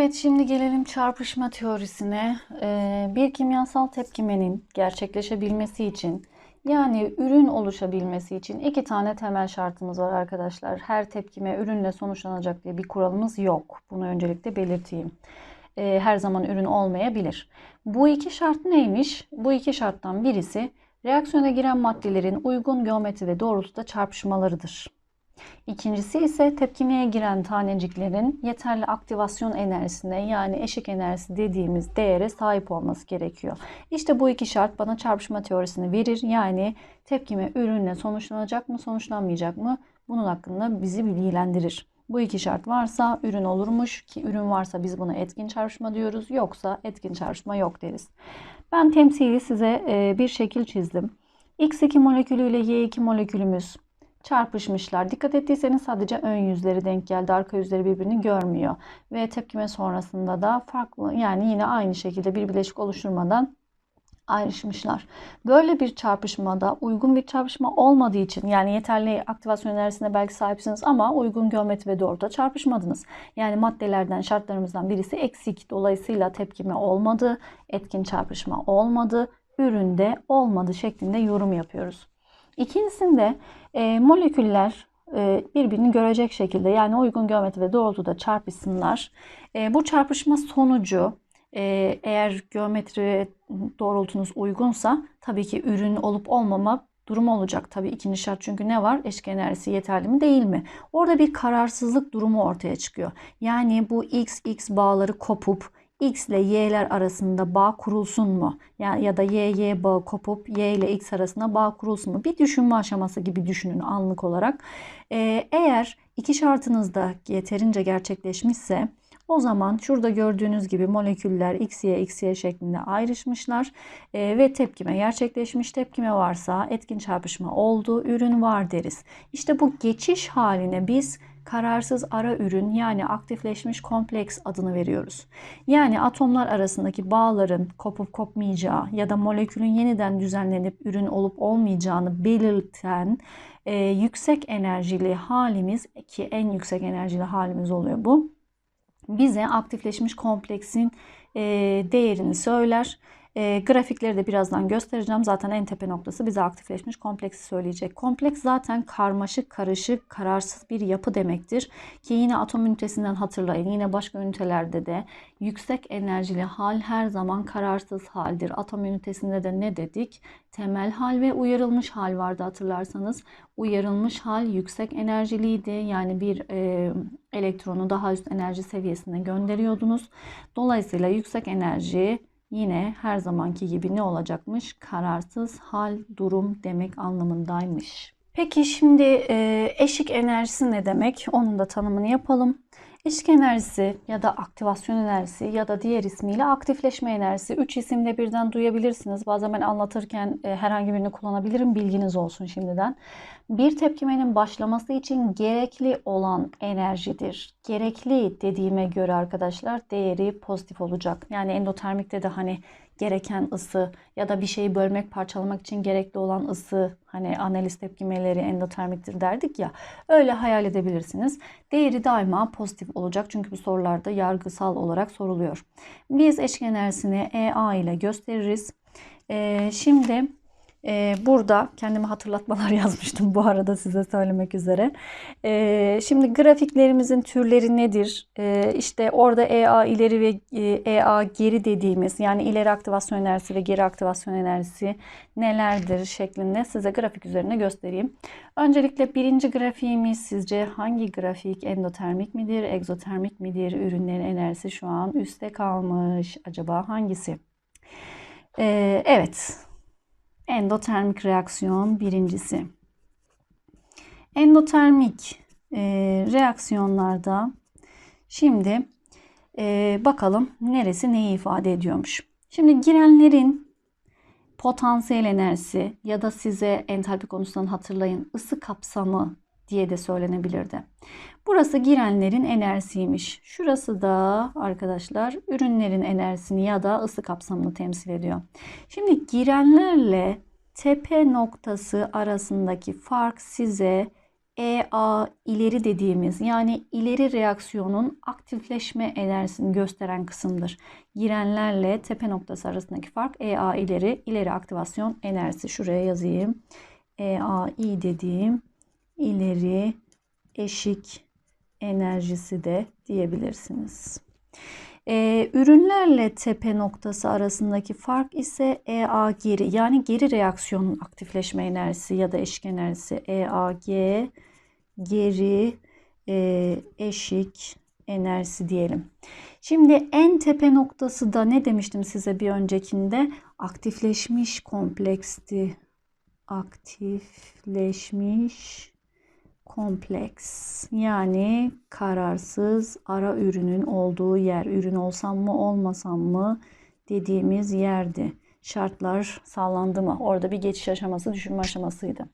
Evet, şimdi gelelim çarpışma teorisine. Ee, bir kimyasal tepkimenin gerçekleşebilmesi için, yani ürün oluşabilmesi için iki tane temel şartımız var arkadaşlar. Her tepkime ürünle sonuçlanacak diye bir kuralımız yok. Bunu öncelikle belirteyim. Ee, her zaman ürün olmayabilir. Bu iki şart neymiş? Bu iki şarttan birisi reaksiyona giren maddelerin uygun geometri ve doğrultuda çarpışmalarıdır. İkincisi ise tepkimeye giren taneciklerin yeterli aktivasyon enerjisine yani eşik enerjisi dediğimiz değere sahip olması gerekiyor. İşte bu iki şart bana çarpışma teorisini verir. Yani tepkime ürünle sonuçlanacak mı sonuçlanmayacak mı bunun hakkında bizi bilgilendirir. Bu iki şart varsa ürün olurmuş ki ürün varsa biz buna etkin çarpışma diyoruz. Yoksa etkin çarpışma yok deriz. Ben temsili size e, bir şekil çizdim. X2 molekülü ile Y2 molekülümüz çarpışmışlar. Dikkat ettiyseniz sadece ön yüzleri denk geldi. Arka yüzleri birbirini görmüyor. Ve tepkime sonrasında da farklı yani yine aynı şekilde bir bileşik oluşturmadan ayrışmışlar. Böyle bir çarpışmada uygun bir çarpışma olmadığı için yani yeterli aktivasyon enerjisine belki sahipsiniz ama uygun geometri ve doğrultuda çarpışmadınız. Yani maddelerden şartlarımızdan birisi eksik. Dolayısıyla tepkime olmadı, etkin çarpışma olmadı, üründe olmadı şeklinde yorum yapıyoruz. İkincisinde e, moleküller e, birbirini görecek şekilde yani uygun geometri ve doğrultuda çarpışsınlar. E, bu çarpışma sonucu e, eğer geometri doğrultunuz uygunsa tabii ki ürün olup olmama durumu olacak. Tabii ikinci şart çünkü ne var? Eşik enerjisi yeterli mi değil mi? Orada bir kararsızlık durumu ortaya çıkıyor. Yani bu XX bağları kopup X ile Y'ler arasında bağ kurulsun mu? Ya, ya da Y, Y bağı kopup Y ile X arasında bağ kurulsun mu? Bir düşünme aşaması gibi düşünün anlık olarak. Ee, eğer iki şartınız da yeterince gerçekleşmişse o zaman şurada gördüğünüz gibi moleküller XY, XY şeklinde ayrışmışlar e, ve tepkime gerçekleşmiş. Tepkime varsa etkin çarpışma oldu, ürün var deriz. İşte bu geçiş haline biz kararsız ara ürün yani aktifleşmiş kompleks adını veriyoruz. Yani atomlar arasındaki bağların kopup kopmayacağı ya da molekülün yeniden düzenlenip ürün olup olmayacağını belirten e, yüksek enerjili halimiz ki en yüksek enerjili halimiz oluyor bu. Bize aktifleşmiş kompleksin e, değerini söyler. E, grafikleri de birazdan göstereceğim. Zaten en tepe noktası bize aktifleşmiş kompleksi söyleyecek. Kompleks zaten karmaşık, karışık, kararsız bir yapı demektir. Ki yine atom ünitesinden hatırlayın. Yine başka ünitelerde de yüksek enerjili hal her zaman kararsız haldir. Atom ünitesinde de ne dedik? Temel hal ve uyarılmış hal vardı hatırlarsanız. Uyarılmış hal yüksek enerjiliydi. Yani bir e, elektronu daha üst enerji seviyesine gönderiyordunuz. Dolayısıyla yüksek enerji yine her zamanki gibi ne olacakmış? Kararsız hal, durum demek anlamındaymış. Peki şimdi eşik enerjisi ne demek? Onun da tanımını yapalım. Eşik enerjisi ya da aktivasyon enerjisi ya da diğer ismiyle aktifleşme enerjisi. Üç isimde birden duyabilirsiniz. Bazen ben anlatırken e, herhangi birini kullanabilirim. Bilginiz olsun şimdiden. Bir tepkimenin başlaması için gerekli olan enerjidir. Gerekli dediğime göre arkadaşlar değeri pozitif olacak. Yani endotermikte de hani gereken ısı ya da bir şeyi bölmek, parçalamak için gerekli olan ısı hani analiz tepkimeleri endotermiktir derdik ya. Öyle hayal edebilirsiniz. Değeri daima pozitif olacak çünkü bu sorularda yargısal olarak soruluyor. Biz eşik enerjisini EA ile gösteririz. Ee, şimdi ee, burada kendime hatırlatmalar yazmıştım bu arada size söylemek üzere. Ee, şimdi grafiklerimizin türleri nedir? Ee, işte orada EA ileri ve EA geri dediğimiz yani ileri aktivasyon enerjisi ve geri aktivasyon enerjisi nelerdir şeklinde size grafik üzerine göstereyim. Öncelikle birinci grafiğimiz sizce hangi grafik? Endotermik midir, egzotermik midir? Ürünlerin enerjisi şu an üstte kalmış. Acaba hangisi? Ee, evet. Endotermik reaksiyon birincisi. Endotermik e, reaksiyonlarda şimdi e, bakalım neresi neyi ifade ediyormuş. Şimdi girenlerin potansiyel enerjisi ya da size entalpi konusundan hatırlayın ısı kapsamı diye de söylenebilirdi. Burası girenlerin enerjisiymiş. Şurası da arkadaşlar ürünlerin enerjisini ya da ısı kapsamını temsil ediyor. Şimdi girenlerle tepe noktası arasındaki fark size EA ileri dediğimiz yani ileri reaksiyonun aktifleşme enerjisini gösteren kısımdır. Girenlerle tepe noktası arasındaki fark EA ileri, ileri aktivasyon enerjisi. Şuraya yazayım. EAI dediğim ileri eşik enerjisi de diyebilirsiniz. Ee, ürünlerle tepe noktası arasındaki fark ise EA geri yani geri reaksiyonun aktifleşme enerjisi ya da eşik enerjisi EAG geri e, eşik enerjisi diyelim. Şimdi en tepe noktası da ne demiştim size bir öncekinde? Aktifleşmiş kompleksti. Aktifleşmiş kompleks yani kararsız ara ürünün olduğu yer ürün olsam mı olmasam mı dediğimiz yerdi. Şartlar sağlandı mı? Orada bir geçiş aşaması, düşünme aşamasıydı.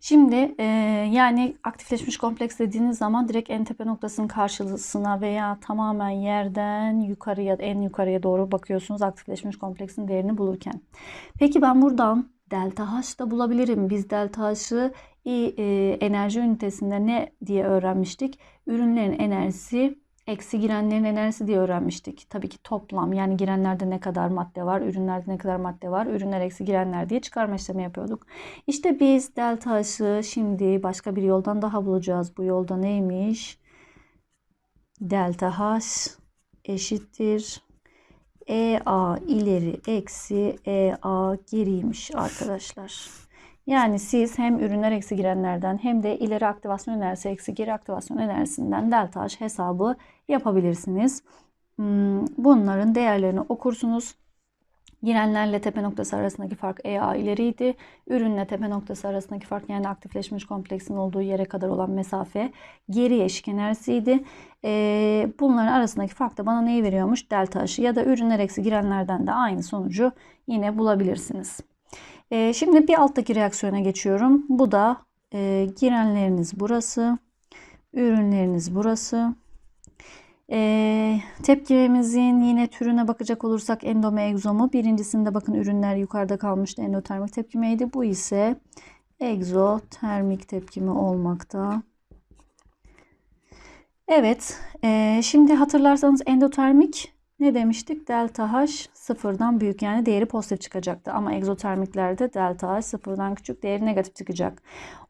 Şimdi e, yani aktifleşmiş kompleks dediğiniz zaman direkt en tepe noktasının karşısına veya tamamen yerden yukarıya en yukarıya doğru bakıyorsunuz aktifleşmiş kompleksin değerini bulurken. Peki ben buradan delta H da bulabilirim. Biz delta H'ı e, enerji ünitesinde ne diye öğrenmiştik? Ürünlerin enerjisi eksi girenlerin enerjisi diye öğrenmiştik. Tabii ki toplam yani girenlerde ne kadar madde var, ürünlerde ne kadar madde var, ürünler eksi girenler diye çıkarma işlemi yapıyorduk. İşte biz delta H'ı şimdi başka bir yoldan daha bulacağız. Bu yolda neymiş? Delta H eşittir. EA ileri eksi EA geriymiş arkadaşlar. Yani siz hem ürünler eksi girenlerden hem de ileri aktivasyon enerjisi eksi geri aktivasyon enerjisinden delta H hesabı yapabilirsiniz. Hmm, bunların değerlerini okursunuz. Girenlerle tepe noktası arasındaki fark EA ileriydi. Ürünle tepe noktası arasındaki fark yani aktifleşmiş kompleksin olduğu yere kadar olan mesafe geri eşik enerjisiydi. Ee, bunların arasındaki fark da bana neyi veriyormuş? Delta H'ı ya da ürünler eksi girenlerden de aynı sonucu yine bulabilirsiniz. Ee, şimdi bir alttaki reaksiyona geçiyorum. Bu da e, girenleriniz burası. Ürünleriniz burası. E, tepkimemizin yine türüne bakacak olursak endome egzomu. Birincisinde bakın ürünler yukarıda kalmıştı endotermik tepkimeydi. Bu ise egzotermik tepkimi olmakta. Evet, e, şimdi hatırlarsanız endotermik ne demiştik? Delta H sıfırdan büyük yani değeri pozitif çıkacaktı. Ama egzotermiklerde delta H sıfırdan küçük değeri negatif çıkacak.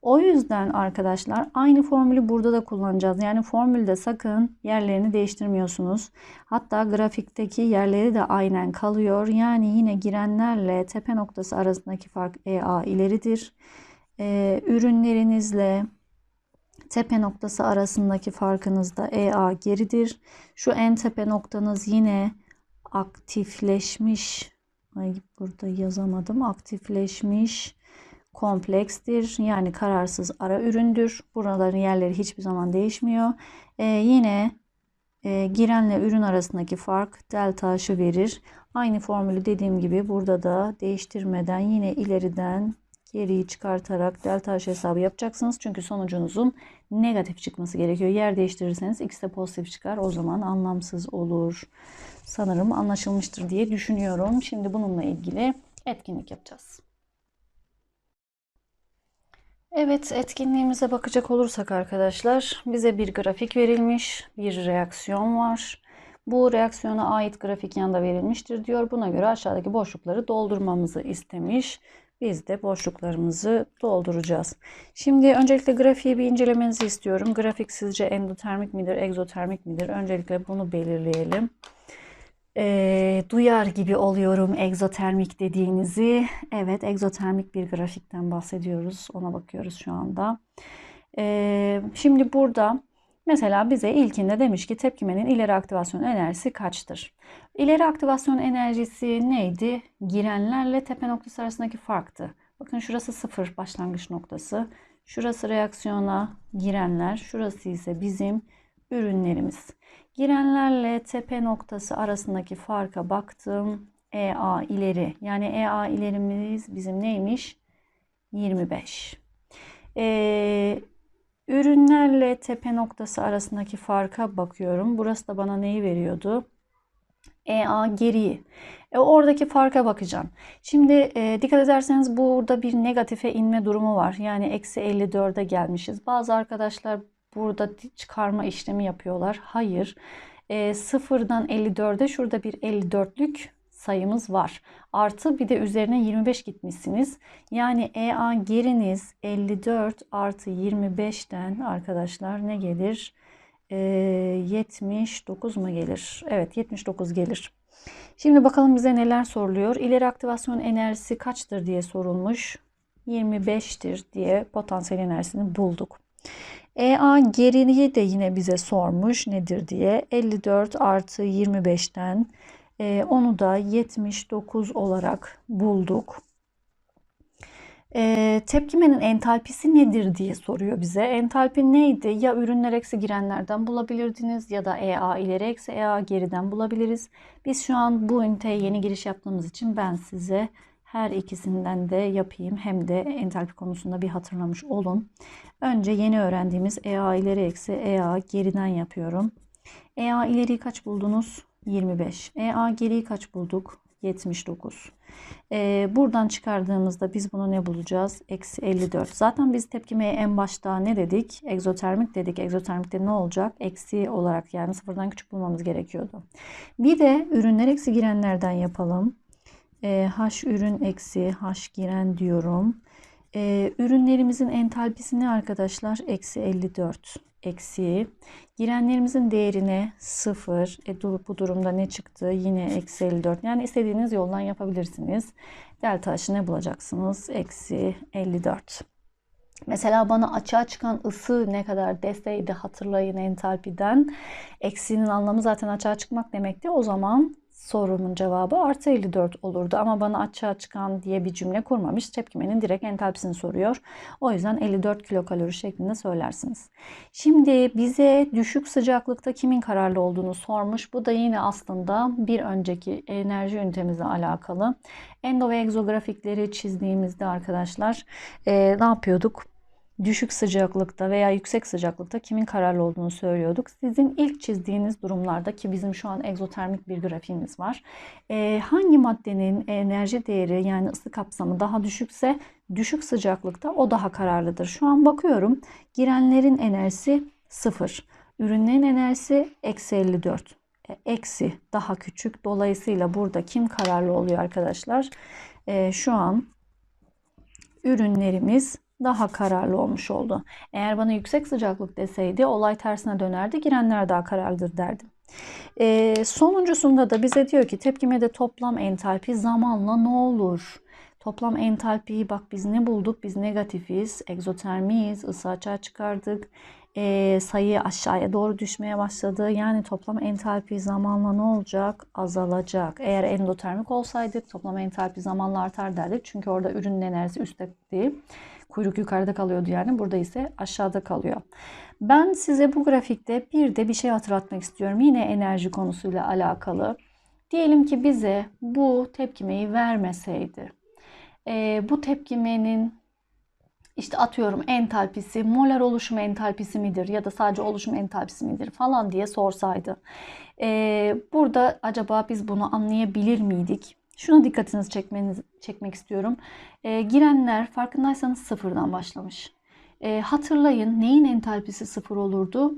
O yüzden arkadaşlar aynı formülü burada da kullanacağız. Yani formülde sakın yerlerini değiştirmiyorsunuz. Hatta grafikteki yerleri de aynen kalıyor. Yani yine girenlerle tepe noktası arasındaki fark EA ileridir. Ee, ürünlerinizle tepe noktası arasındaki farkınız da EA geridir. Şu en tepe noktanız yine aktifleşmiş. Ay burada yazamadım. Aktifleşmiş komplekstir. Yani kararsız ara üründür. Buraların yerleri hiçbir zaman değişmiyor. Ee, yine e, girenle ürün arasındaki fark delta H'ı verir. Aynı formülü dediğim gibi burada da değiştirmeden yine ileriden geriyi çıkartarak delta H hesabı yapacaksınız. Çünkü sonucunuzun negatif çıkması gerekiyor. Yer değiştirirseniz x de pozitif çıkar. O zaman anlamsız olur. Sanırım anlaşılmıştır diye düşünüyorum. Şimdi bununla ilgili etkinlik yapacağız. Evet etkinliğimize bakacak olursak arkadaşlar bize bir grafik verilmiş. Bir reaksiyon var. Bu reaksiyona ait grafik yanında verilmiştir diyor. Buna göre aşağıdaki boşlukları doldurmamızı istemiş. Biz de boşluklarımızı dolduracağız. Şimdi öncelikle grafiği bir incelemenizi istiyorum. Grafik sizce endotermik midir, egzotermik midir? Öncelikle bunu belirleyelim. E, duyar gibi oluyorum egzotermik dediğinizi. Evet, egzotermik bir grafikten bahsediyoruz. Ona bakıyoruz şu anda. E, şimdi burada Mesela bize ilkinde demiş ki tepkimenin ileri aktivasyon enerjisi kaçtır? İleri aktivasyon enerjisi neydi? Girenlerle tepe noktası arasındaki farktı. Bakın şurası sıfır başlangıç noktası. Şurası reaksiyona girenler. Şurası ise bizim ürünlerimiz. Girenlerle tepe noktası arasındaki farka baktım. EA ileri. Yani EA ilerimiz bizim neymiş? 25. Ee, Ürünlerle tepe noktası arasındaki farka bakıyorum. Burası da bana neyi veriyordu? EA geriyi. E, oradaki farka bakacağım. Şimdi e, dikkat ederseniz burada bir negatife inme durumu var. Yani eksi 54'e gelmişiz. Bazı arkadaşlar burada çıkarma işlemi yapıyorlar. Hayır. E, sıfırdan 54'e şurada bir 54'lük sayımız var. Artı bir de üzerine 25 gitmişsiniz. Yani EA geriniz 54 artı 25'ten arkadaşlar ne gelir? E, 79 mu gelir? Evet 79 gelir. Şimdi bakalım bize neler soruluyor. İleri aktivasyon enerjisi kaçtır diye sorulmuş. 25'tir diye potansiyel enerjisini bulduk. EA geriyi de yine bize sormuş nedir diye. 54 artı 25'ten e, onu da 79 olarak bulduk. E, tepkimenin entalpisi nedir diye soruyor bize. Entalpi neydi? Ya ürünler eksi girenlerden bulabilirdiniz ya da EA ileri eksi EA geriden bulabiliriz. Biz şu an bu üniteye yeni giriş yaptığımız için ben size her ikisinden de yapayım. Hem de entalpi konusunda bir hatırlamış olun. Önce yeni öğrendiğimiz EA ileri eksi EA geriden yapıyorum. EA ileriyi kaç buldunuz? 25. EA geriyi kaç bulduk? 79. Ee, buradan çıkardığımızda biz bunu ne bulacağız? Eksi 54. Zaten biz tepkimeye en başta ne dedik? Egzotermik dedik. Egzotermikte ne olacak? Eksi olarak yani sıfırdan küçük bulmamız gerekiyordu. Bir de ürünler eksi girenlerden yapalım. Ee, H ürün eksi H giren diyorum. Ee, ürünlerimizin entalpisi ne arkadaşlar? Eksi 54 eksi. Girenlerimizin değerine 0. E, bu durumda ne çıktı? Yine eksi 54. Yani istediğiniz yoldan yapabilirsiniz. Delta H'ı ne bulacaksınız? Eksi 54. Mesela bana açığa çıkan ısı ne kadar deseydi hatırlayın entalpiden. Eksinin anlamı zaten açığa çıkmak demekti. O zaman sorumun cevabı artı 54 olurdu. Ama bana açığa çıkan diye bir cümle kurmamış. Tepkimenin direkt entalpisini soruyor. O yüzden 54 kilokalori şeklinde söylersiniz. Şimdi bize düşük sıcaklıkta kimin kararlı olduğunu sormuş. Bu da yine aslında bir önceki enerji ünitemizle alakalı. Endo ve egzografikleri çizdiğimizde arkadaşlar e, ne yapıyorduk? Düşük sıcaklıkta veya yüksek sıcaklıkta kimin kararlı olduğunu söylüyorduk. Sizin ilk çizdiğiniz durumlarda ki bizim şu an egzotermik bir grafiğimiz var. E, hangi maddenin enerji değeri yani ısı kapsamı daha düşükse düşük sıcaklıkta o daha kararlıdır. Şu an bakıyorum girenlerin enerjisi 0. Ürünlerin enerjisi eksi 54. E, eksi daha küçük. Dolayısıyla burada kim kararlı oluyor arkadaşlar? E, şu an ürünlerimiz daha kararlı olmuş oldu. Eğer bana yüksek sıcaklık deseydi olay tersine dönerdi. Girenler daha kararlıdır derdim. E, sonuncusunda da bize diyor ki tepkimede toplam entalpi zamanla ne olur? Toplam entalpiyi bak biz ne bulduk? Biz negatifiz, egzotermiyiz, ısı açığa çıkardık. E, sayı aşağıya doğru düşmeye başladı. Yani toplam entalpi zamanla ne olacak? Azalacak. Eğer endotermik olsaydı toplam entalpi zamanla artar derdik. Çünkü orada ürünün enerjisi üstte değil. Kuyruk yukarıda kalıyordu yani. Burada ise aşağıda kalıyor. Ben size bu grafikte bir de bir şey hatırlatmak istiyorum. Yine enerji konusuyla alakalı. Diyelim ki bize bu tepkimeyi vermeseydi. E, bu tepkimenin işte atıyorum entalpisi, molar oluşum entalpisi midir ya da sadece oluşum entalpisi midir falan diye sorsaydı. E, burada acaba biz bunu anlayabilir miydik? Şuna dikkatinizi çekmeniz, çekmek istiyorum. E, girenler farkındaysanız sıfırdan başlamış. E, hatırlayın neyin entalpisi sıfır olurdu?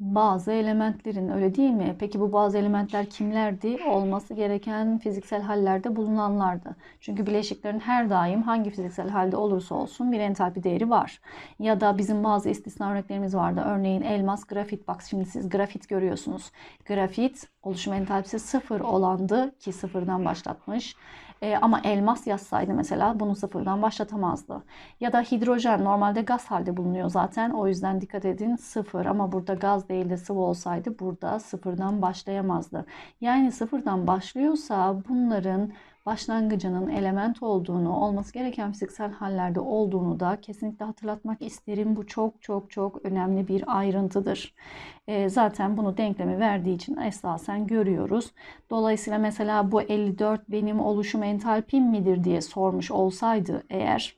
Bazı elementlerin öyle değil mi? Peki bu bazı elementler kimlerdi? Olması gereken fiziksel hallerde bulunanlardı. Çünkü bileşiklerin her daim hangi fiziksel halde olursa olsun bir entalpi değeri var. Ya da bizim bazı istisna örneklerimiz vardı. Örneğin elmas, grafit. Bak şimdi siz grafit görüyorsunuz. Grafit oluşum entalpisi sıfır olandı ki sıfırdan başlatmış. E, ama elmas yazsaydı mesela bunu sıfırdan başlatamazdı. Ya da hidrojen normalde gaz halde bulunuyor zaten. O yüzden dikkat edin sıfır ama burada gaz değil de sıvı olsaydı burada sıfırdan başlayamazdı. Yani sıfırdan başlıyorsa bunların başlangıcının element olduğunu, olması gereken fiziksel hallerde olduğunu da kesinlikle hatırlatmak isterim. Bu çok çok çok önemli bir ayrıntıdır. E, zaten bunu denklemi verdiği için esasen görüyoruz. Dolayısıyla mesela bu 54 benim oluşum entalpim midir diye sormuş olsaydı eğer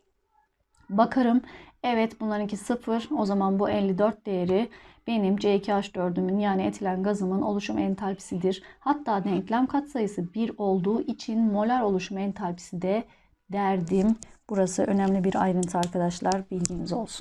bakarım Evet bunlarınki 0. O zaman bu 54 değeri benim C2H4'ümün yani etilen gazımın oluşum entalpisidir. Hatta denklem katsayısı 1 olduğu için molar oluşum entalpisi de derdim. Burası önemli bir ayrıntı arkadaşlar. Bilginiz olsun.